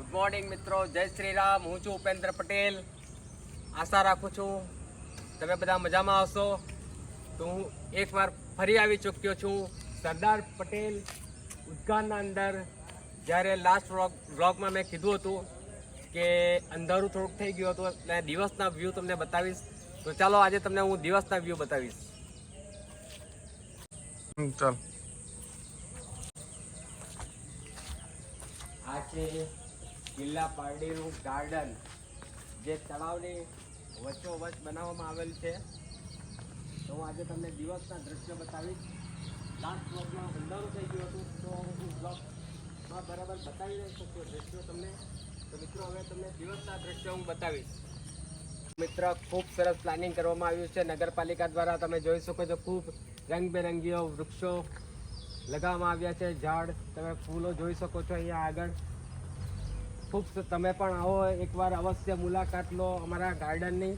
Good morning મિત્રો. જય શ્રી રામ હું છું ઉપેન્દ્ર પટેલ. આશા રાખું છું તમે બધા મજામાં આવશો તો હું એકવાર ફરી આવી ચૂક્યો છું. સરદાર પટેલ ઉદ્યાનના અંદર જ્યારે લાસ્ટ વ્લોગ વ્લોગમાં મેં કીધું હતું કે અંધારું થોડુંક થઈ ગયું હતું અને દિવસના વ્યૂ તમને બતાવીશ. તો ચાલો આજે તમને હું દિવસના વ્યૂ બતાવીશ. ચાલ. આ છે કિલ્લા પારડીનું ગાર્ડન, જે તળાવની વચ્ચોવચ બનાવવામાં આવેલ છે. તો હું આજે તમને દિવસના દ્રશ્ય બતાવીશ. લાસ્ટ બ્લોગમાં અંધારું થઈ ગયું હતું, તો હું બ્લોગમાં બરાબર બતાવી નહીં શક્યો દ્રશ્યો તમને. તો મિત્રો, હવે તમને દિવસના દ્રશ્યો હું બતાવીશ. મિત્ર, ખૂબ સરસ પ્લાનિંગ કરવામાં આવ્યું છે. નગરપાલિકા દ્વારા તમે જોઈ શકો છો, ખૂબ રંગબેરંગીઓ વૃક્ષો લગાવવામાં આવ્યા છે. ઝાડ તમે ફૂલો જોઈ શકો છો અહીંયા આગળ. ખૂબ તમે પણ આવો, એકવાર અવશ્ય મુલાકાત લો અમારા ગાર્ડનની.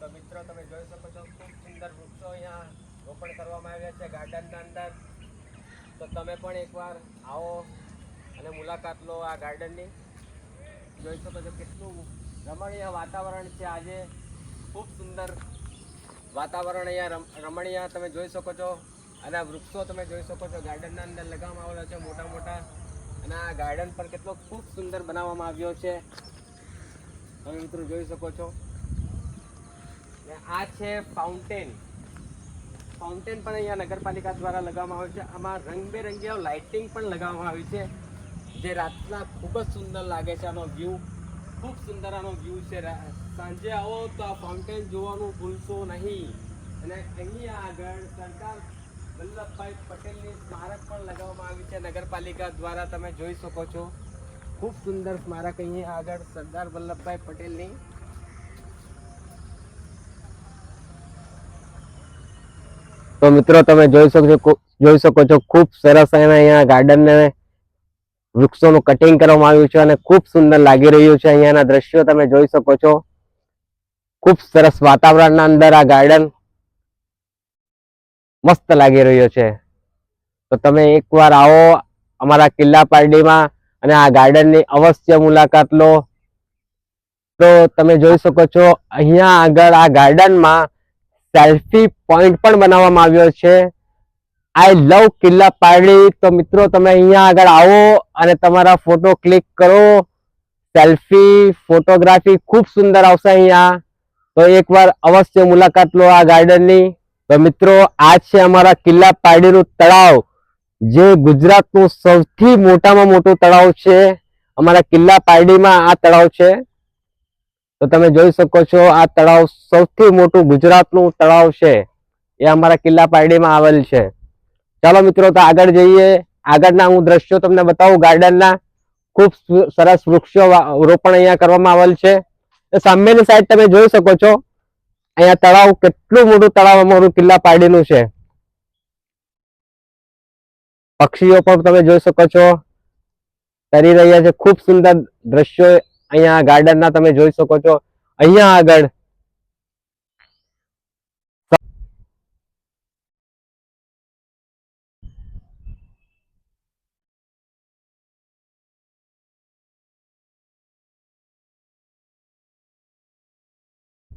તો મિત્રો, તમે જોઈ શકો છો, ખૂબ સુંદર વૃક્ષો અહીંયા રોપણ કરવામાં આવ્યા છે ગાર્ડનના અંદર. તો તમે પણ એકવાર આવો અને મુલાકાત લો આ ગાર્ડનની. જોઈ શકો છો કેટલું રમણીય વાતાવરણ છે આજે. ખૂબ સુંદર વાતાવરણ અહીંયા રમણીય તમે જોઈ શકો છો. અને આ વૃક્ષો તમે જોઈ શકો છો, ગાર્ડનના અંદર લગાવવામાં આવેલા છે મોટા મોટા. અને આ ગાર્ડન પણ કેટલો ખૂબ સુંદર બનાવવામાં આવ્યો છે. તમે મિત્રો જોઈ શકો છો. આ છે ફાઉન્ટેન ફાઉન્ટેન પણ અહીંયા નગરપાલિકા દ્વારા લગાવવામાં આવ્યું છે. આમાં રંગબેરંગી લાઇટિંગ પણ લગાવવામાં આવી છે. જે રાતના ખૂબ જ સુંદર લાગે છે આનો વ્યૂ ખૂબ સુંદર આનો વ્યૂ છે. સાંજે આવો તો આ ફાઉન્ટેન જોવાનું ભૂલશો નહીં. અને અહીંયા આગળ સરદાર વલ્લભભાઈ પટેલની સ્મારક પણ લગાવવામાં આવી છે. નગરપાલિકા દ્વારા તમે જોઈ શકો છો. ખૂબ સુંદર સ્મારક અહીંયા આગળ સરદાર વલ્લભભાઈ પટેલની તો મિત્રો, તમે જોઈ શકો છો જોઈ શકો છો, ખૂબ સરસ એના અહીંયા ગાર્ડન ને વૃક્ષોનું કટિંગ કરવામાં આવ્યું છે અને ખૂબ સુંદર લાગી રહ્યું છે અહીંયાના દ્રશ્યો તમે જોઈ શકો છો. ખૂબ સરસ વાતાવરણના અંદર આ ગાર્ડન મસ્ત લાગી રહ્યો છે. તો તમે એકવાર આવો અમારા કિલ્લા પારડીમાં અને આ ગાર્ડનની અવશ્ય મુલાકાત લો. તો તમે જોઈ શકો છો, અહીંયા આગળ આ ગાર્ડનમાં સેલ્ફી પોઈન્ટ પણ બનાવવામાં આવ્યો છે. આઈ લવ કિલ્લા પારડી. તો મિત્રો, તમે અહીંયા આગળ આવો અને તમારા ફોટો ક્લિક કરો. સેલ્ફી, ફોટોગ્રાફી ખૂબ સુંદર આવશે અહીંયા. તો એકવાર અવશ્ય મુલાકાત લો આ ગાર્ડનની. તો મિત્રો, આ છે અમારા કિલ્લા પારડીનું તળાવ, જે ગુજરાતનું સૌથી મોટામાં મોટું તળાવ છે. અમારા કિલ્લા પારડીમાં આ તળાવ છે. તો તમે જોઈ શકો છો, આ તળાવ સૌથી મોટું ગુજરાતનું તળાવ છે. એ અમારા કિલ્લા પારડીમાં આવેલ છે. ચાલો મિત્રો, તો આગળ જઈએ. આગળના હું દ્રશ્યો તમને બતાવું. ગાર્ડનના ખૂબ સરસ વૃક્ષો રોપણ અહીંયા કરવામાં આવેલ છે. સામેની સાઈડ તમે જોઈ શકો છો. અહીંયા તળાવ, કેટલું મોટું તળાવ અમારું કિલ્લા પાડીનું છે. પક્ષીઓ પણ તમે જોઈ શકો છો. તરી રહ્યા છે. ખૂબ સુંદર દ્રશ્યો અહીંયા ગાર્ડનના તમે જોઈ શકો છો. અહીંયા આગળ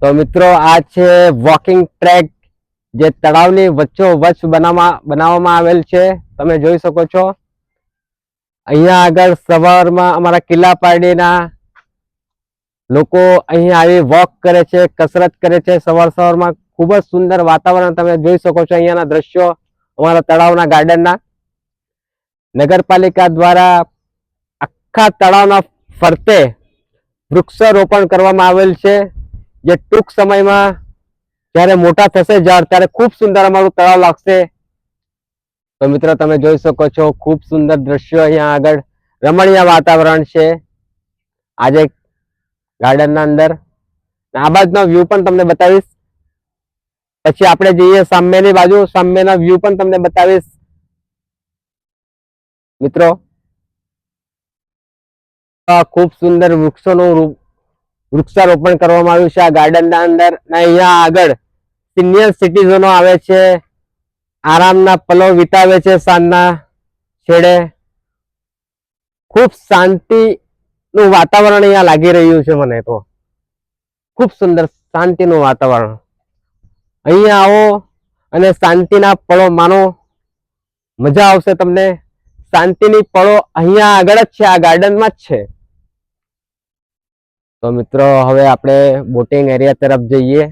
તો મિત્રો, આ છે વોકિંગ ટ્રેક જે તળાવની વચ્ચો વચ્ચ બનાવવામાં આવેલ છે. તમે જોઈ શકો છો. અહીંયા આગળ સવારમાં અમારા કિલ્લા પારડીના લોકો અહીંયા આવી વોક કરે છે, કસરત કરે છે. સવાર સવારમાં ખૂબ જ સુંદર વાતાવરણ તમે જોઈ શકો છો અહીંયાના દ્રશ્યો અમારા તળાવના ગાર્ડનના નગરપાલિકા દ્વારા આખા તળાવના ફરતે વૃક્ષારોપણ કરવામાં આવેલ છે. જે ટૂંક સમયમાં જ્યારે મોટા થશે ઝાડ, ત્યારે ખૂબ સુંદર અમારું તળાવ લાગશે. તો મિત્રો, તમે જોઈ શકો છો, ખૂબ સુંદર દ્રશ્યો અહીંયા આગળ. રમણીય વાતાવરણ છે. આજે ગાર્ડનના અંદર. આ બાજુનો વ્યૂ પણ તમને બતાવીશ. પછી આપણે જઈએ સામેની બાજુ. સામેના વ્યૂ પણ તમને બતાવીશ. મિત્રો ખૂબ સુંદર વૃક્ષોનું રૂ- વૃક્ષારોપણ કરવામાં આવ્યું છે. આ ગાર્ડનના અંદર અને અહીંયા આગળ સિનિયર સિટીઝનો આવે છે. આરામના પલો વિતાવે છે સાંજના છેડે. ખૂબ શાંતિનું વાતાવરણ અહીંયા લાગી રહ્યું છે મને તો. ખૂબ સુંદર શાંતિનું વાતાવરણ. અહીંયા આવો અને શાંતિના પળો માનો. મજા આવશે તમને. શાંતિની પળો અહીંયા આગળ જ છે. આ ગાર્ડનમાં જ છે. તો મિત્રો, હવે આપણે બોટિંગ એરિયા તરફ જઈએ.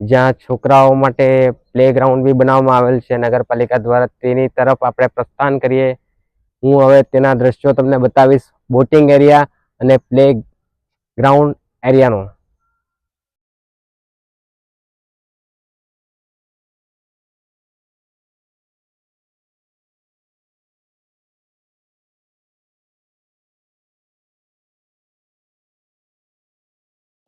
જ્યાં છોકરાઓ માટે પ્લેગ્રાઉન્ડ બી બનાવવામાં આવેલ છે. નગરપાલિકા દ્વારા તેની તરફ આપણે પ્રસ્થાન કરીએ. હું હવે તેના દ્રશ્યો તમને બતાવીશ. બોટિંગ એરિયા અને પ્લે ગ્રાઉન્ડ એરિયાનો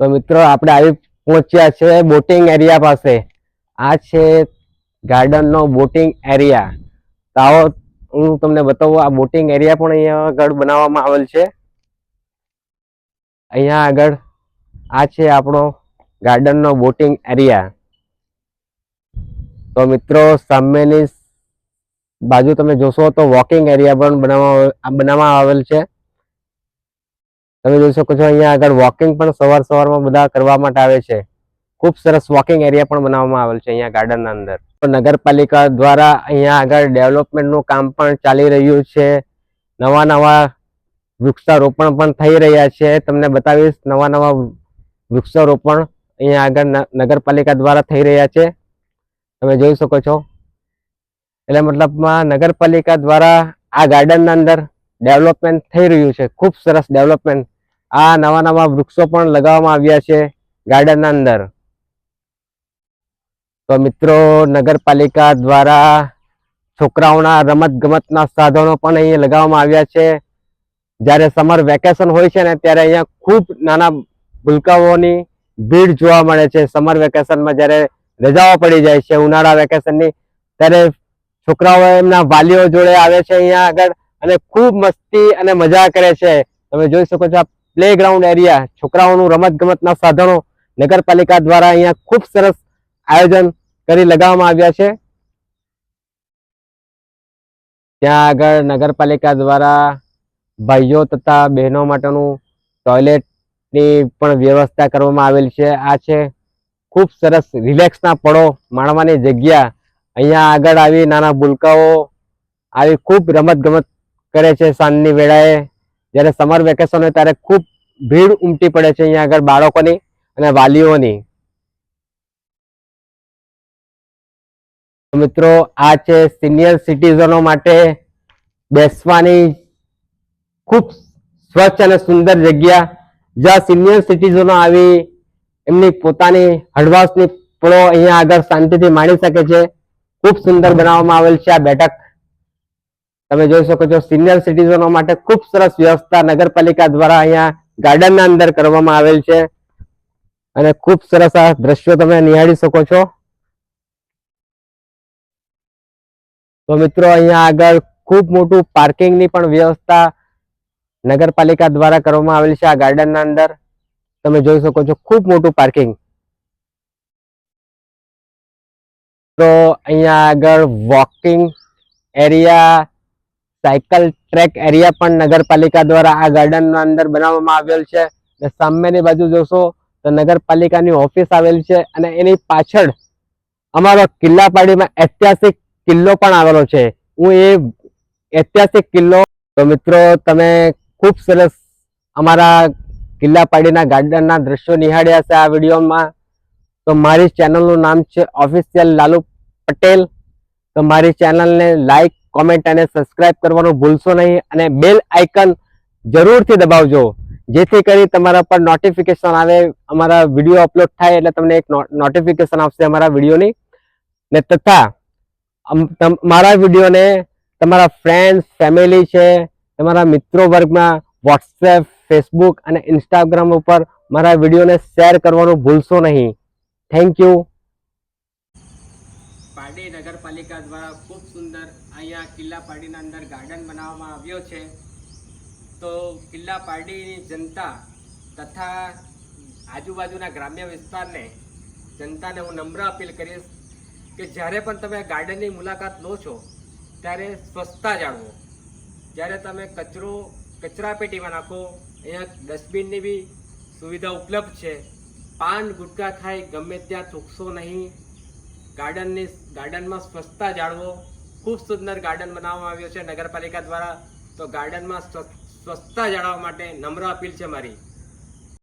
તો મિત્રો, આપણે આવી પહોંચ્યા છે બોટિંગ એરિયા પાસે. આ છે ગાર્ડનનો બોટિંગ એરિયા તો આવો હું તમને બતાવું, આ બોટિંગ એરિયા પણ અહીંયા આગળ બનાવવામાં આવેલ છે. અહીંયા આગળ આ છે આપણો ગાર્ડનનો બોટિંગ એરિયા તો મિત્રો, સામેની બાજુ તમે જોશો તો વોકિંગ એરિયા પણ બનાવવા બનાવવામાં આવેલ છે. તમે જોઈ શકો છો અહીંયા આગળ વોકિંગ પણ સવાર સવારમાં બધા કરવા માટે આવે છે. ખૂબ સરસ વોકિંગ એરિયા પણ બનાવવામાં આવેલ છે અહીંયા ગાર્ડનના અંદર. તો નગરપાલિકા દ્વારા અહીંયા આગળ ડેવલપમેન્ટનું કામ પણ ચાલી રહ્યું છે. નવા નવા વૃક્ષારોપણ પણ થઈ રહ્યા છે. તમને બતાવીશ નવા નવા વૃક્ષારોપણ અહીંયા આગળ નગરપાલિકા દ્વારા થઈ રહ્યા છે. તમે જોઈ શકો છો. એટલે મતલબમાં નગરપાલિકા દ્વારા આ ગાર્ડનના અંદર ડેવલપમેન્ટ થઈ રહ્યું છે. ખૂબ સરસ ડેવલપમેન્ટ. આ નવા નવા વૃક્ષો પણ લગાવવામાં આવ્યા છે ગાર્ડનના અંદર. તો મિત્રો, નગરપાલિકા દ્વારા છોકરાઓના રમત ગમતના સાધનો પણ અહીંયા લગાવવામાં આવ્યા છે. જ્યારે સમર વેકેશન હોય છે ને, ત્યારે અહીંયા ખૂબ નાના ભૂલકાઓની ભીડ જોવા મળે છે. સમર વેકેશનમાં જ્યારે રજાઓ પડી જાય છે, ઉનાળા વેકેશનની, ત્યારે છોકરાઓ એમના વાલીઓ જોડે આવે છે. અહીંયા આગળ અને ખૂબ મસ્તી અને મજા કરે છે. તમે જોઈ શકો છો આ પ્લે ગ્રાઉન્ડ એરિયા છોકરાઓનું રમત ગમતના સાધનો નગરપાલિકા દ્વારા અહીંયા ખૂબ સરસ આયોજન કરી લગાવવામાં આવ્યા છે. ત્યાં આગળ નગરપાલિકા દ્વારા ભાઈઓ તથા બહેનો માટેનું ટોયલેટની પણ વ્યવસ્થા કરવામાં આવેલી છે. આ છે ખૂબ સરસ રિલેક્સના પળો માણવાની જગ્યા. અહીંયા આગળ આવી નાના ભૂલકાઓ, આવી ખૂબ રમત ગમત કરે છે સાંજની વેળાએ. જ્યારે સમર વેકેશન હોય ત્યારે ખૂબ ભીડ ઉમટી પડે છે અહીંયા આગળ બાળકોની અને વાલીઓની. મિત્રો, આ છે સિનિયર સિટીઝનો માટે બેસવાની ખૂબ સ્વચ્છ અને સુંદર જગ્યા. જ્યાં સિનિયર સિટીઝનો આવી એમની પોતાની હળવાશની પળો અહીંયા આગળ શાંતિથી માણી શકે છે. ખૂબ સુંદર બનાવવામાં આવેલ છે. આ બેઠક તમે જોઈ શકો છો સિનિયર સિટીઝનો માટે ખૂબ સરસ વ્યવસ્થા નગરપાલિકા દ્વારા અહીંયા ગાર્ડન ના અંદર કરવામાં આવેલ છે. અને ખૂબ સરસ આ દ્રશ્યો તમે નિહાળી શકો છો. તો મિત્રો, અહીંયા આગળ ખૂબ મોટું પાર્કિંગની પણ વ્યવસ્થા નગરપાલિકા દ્વારા કરવામાં આવેલ છે આ ગાર્ડન ના અંદર. તમે જોઈ શકો છો, ખૂબ મોટું પાર્કિંગ. તો અહીંયા આગળ walking area cycle track area પણ નગરપાલિકા દ્વારા આ ગાર્ડનના અંદર બનાવવામાં આવેલ છે. અને સામેની બાજુ જોશો તો નગરપાલિકાની ઓફિસ આવેલ છે અને એની પાછળ અમારો કિલ્લાપાડીમાં ઐતિહાસિક કિલ્લો પણ આવેલો છે. હું એ ઐતિહાસિક કિલ્લો તો મિત્રો તમે ખૂબ સરસ અમારા કિલ્લાપાડીના ગાર્ડનના દ્રશ્યો નિહાળ્યા છે આ વિડીયોમાં. તો મારી ચેનલનું નામ છે ઓફિશિયલ લાલુ પટેલ. તો મારી ચેનલને લાઈક કોમેન્ટ અને સબસ્ક્રાઇબ કરવાનું ભૂલશો નહીં અને બેલ આઇકન જરૂરથી દબાવજો. જેથી કરી તમારા પર નોટિફિકેશન આવે, અમારા વીડિયો અપલોડ થાય એટલે તમને એક નોટિફિકેશન આવશે અમારા વિડીયોની ને. તથા મારા વિડીયોને તમારા ફ્રેન્ડ્સ ફેમિલી છે, તમારા મિત્રો વર્ગમાં વોટ્સએપ ફેસબુક અને ઇન્સ્ટાગ્રામ ઉપર મારા વિડીયોને શેર કરવાનું ભૂલશો નહીં. થેન્ક યુ પારડી નગરપાલિકા દ્વારા ખૂબ સુંદર અહીંયા કિલ્લા પાર્ટીના અંદર ગાર્ડન બનાવવામાં આવ્યો છે. તો કિલ્લા પાર્ટીની જનતા તથા આજુબાજુના ગ્રામ્ય વિસ્તારને જનતાને હું નમ્ર અપીલ કરીશ કે જ્યારે પણ તમે ગાર્ડનની મુલાકાત લો છો, ત્યારે સ્વચ્છતા જાળવો. જ્યારે તમે કચરો કચરાપેટીમાં નાખો, અહીંયા ડસ્ટબિનની બી સુવિધા ઉપલબ્ધ છે. પાન ગુટકા ખાઈ ગમે ત્યાં થૂકશો નહીં. ગાર્ડનની ગાર્ડનમાં સ્વચ્છતા જાળવો. ખૂબ સુંદર ગાર્ડન બનાવવામાં આવ્યો છે નગરપાલિકા દ્વારા. તો ગાર્ડનમાં સ્વ- સ્વચ્છતા જાળવવા માટે નમ્ર અપીલ છે મારી.